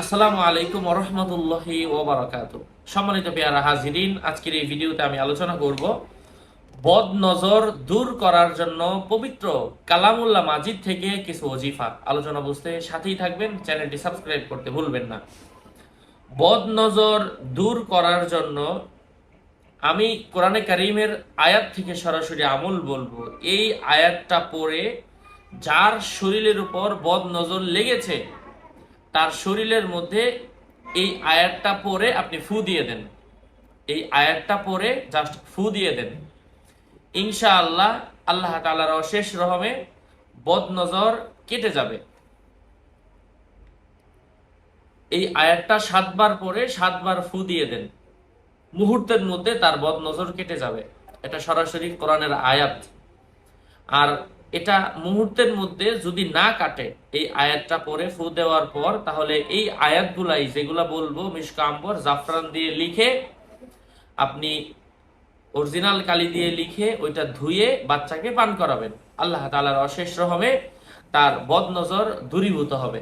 আসসালামু আলাইকুম রহমতুল্লাহি ওবরাকাত সম্মানিত পেয়ারা হাজিরিন, আজকের এই ভিডিওতে আমি আলোচনা করব বদ নজর দূর করার জন্য পবিত্র কালামুল্লাহ মাজিদ থেকে কিছু ওজিফা। আলোচনা বুঝতে সাথেই থাকবেন, চ্যানেলটি সাবস্ক্রাইব করতে ভুলবেন না। বদ নজর দূর করার জন্য আমি কোরআনে কারিমের আয়াত থেকে সরাসরি আমল বলব। এই আয়াতটা পড়ে যার শরীরের উপর বদ নজর লেগেছে তার শরীরের মধ্যে এই আয়াতটা পরে আপনি ফু দিয়ে দেন। এই আয়াতটা পরে জাস্ট ফু দিয়ে দেন। ইনশা আল্লাহ তাআলার অশেষ রহমে বদ নজর কেটে যাবে। এই আয়াতটা সাতবার পরে সাতবার ফু দিয়ে দেন। মুহূর্তের মধ্যে তার বদ নজর কেটে যাবে। এটা সরাসরি কোরআনের আয়াত। আর এটা মুহূর্তের মধ্যে যদি না কাটে, এই আয়াতটা পরে ফু দেওয়ার পর, তাহলে এই আয়াতগুলাই যেগুলা বলব মিসকাম্বর জাফরান দিয়ে লিখে, আপনি অরিজিনাল কালি দিয়ে লিখে ওইটা ধুয়ে বাচ্চাকে পান করাবেন। আল্লাহ তালার অশেষ রহমে তার বদ নজর দূরীভূত হবে।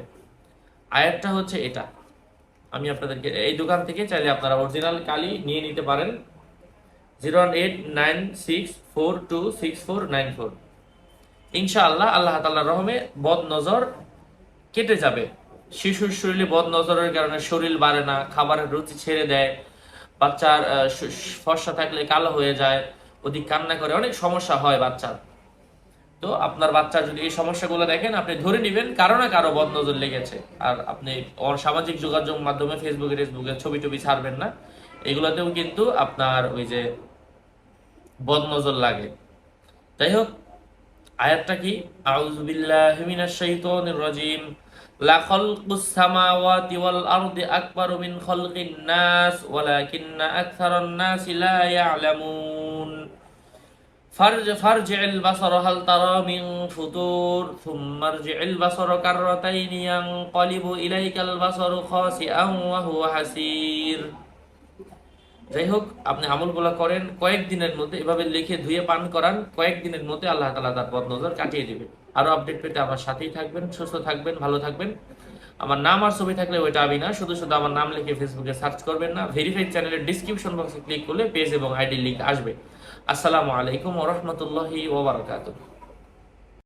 আয়াতটা হচ্ছে এটা। আমি আপনাদেরকে এই দোকান থেকে চাইলে আপনারা অরিজিনাল কালি নিয়ে নিতে পারেন। Zero eight nine six four two six four nine four. ইনশাআল্লাহ আল্লাহ তাল্লাহ রহমে বদ নজর কেটে যাবে। শিশুর শরীরে বদ নজরের কারণে শরীর বাড়ে না, খাবারের রুচি ছেড়ে দেয়, বাচ্চার ফর্সা থাকলে কালো হয়ে যায়, অধিক কান্না করে, অনেক সমস্যা হয় বাচ্চার। তো আপনার বাচ্চার যদি এই সমস্যাগুলো দেখেন, আপনি ধরে নেবেন কারও না কারও বদ নজর লেগেছে। আর আপনি সামাজিক যোগাযোগ মাধ্যমে ফেসবুকে ফেসবুকে ছবি টবি ছাড়বেন না। এগুলোতেও কিন্তু আপনার ওই যে বদ নজর লাগে। যাই হোক আয়াতটা কি? আউযু বিল্লাহি মিনাশ শাইতানির রাজিম। লা খালকুস সামাওয়াতি ওয়াল আরদি আকবারু মিন খালকিন নাস ওয়ালাকিন্না আকসারান নাসি লা ইয়ালামুন। ফারজ, ফারজি'ল বাসার হাল তারা মিন ফুতুর। থুম্মা আরজি'ল বাসার কাররাতাইন ইয়ানকালিবু ইলাইকাল বাসারু খাসিআন ওয়া হুয়া হাসির। যাই হোক আপনি আমলগুলো করেন কয়েকদিনের মধ্যে এভাবে লিখে ধুয়ে পান করান কয়েকদিনের মধ্যে আল্লাহ তালা তার পথ নজর কাটিয়ে দিবে। আরও আপডেট পেতে আমার সাথেই থাকবেন, সুস্থ থাকবেন, ভালো থাকবেন। আমার নাম আর ছবি থাকলে ওইটা আমি না, শুধু শুধু আমার নাম লিখে ফেসবুকে সার্চ করবেন না ভেরিফাইড চ্যানেলের ডিসক্রিপশন বক্সে ক্লিক করলে পেজ এবং আইডি লিঙ্ক আসবে। আসসালামু আলাইকুম ওরহমতুল্লাহি ওবরাকাতুহ